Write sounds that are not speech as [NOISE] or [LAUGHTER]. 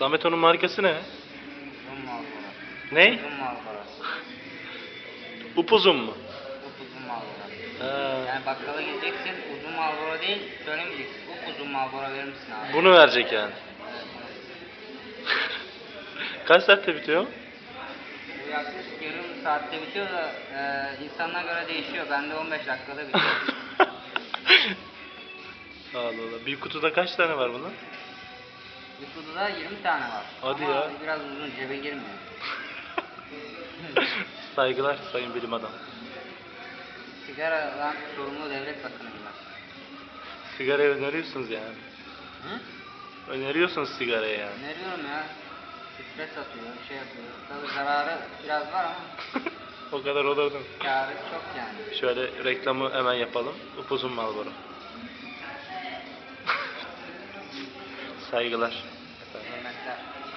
Samet onun markası ne? Uzun Marlboro. Ne? Uzun Marlboro. Upuzun mu? [LAUGHS] Uzun Marlboro. Ha. Yani bakkala gideceksin uzun Marlboro değil söylemeyeceksin. Uzun Marlboro verir misin abi? Bunu verecek yani. [LAUGHS] Kaç saatte bitiyor? Bu yaklaşık yarım saatte bitiyor da e, insanına göre değişiyor. Bende 15 dakikada bitiyor. [LAUGHS] Allah Allah. Bir kutuda kaç tane var bunun? Bir kutuda 20 tane var. Hadi Ama ya. biraz uzun cebe girmiyor. [LAUGHS] Saygılar sayın bilim adam. Sigaradan sorumlu devlet bakanıyım ben. Sigara öneriyorsunuz yani. Hı? Öneriyorsunuz sigarayı yani. Öneriyorum ya. Stres atıyor, şey yapıyor. Tabii zararı biraz var ama [LAUGHS] o kadar olurdu. karı çok yani. Şöyle reklamı hemen yapalım. Upuzun Marlboro. [LAUGHS] Saygılar. Gracias.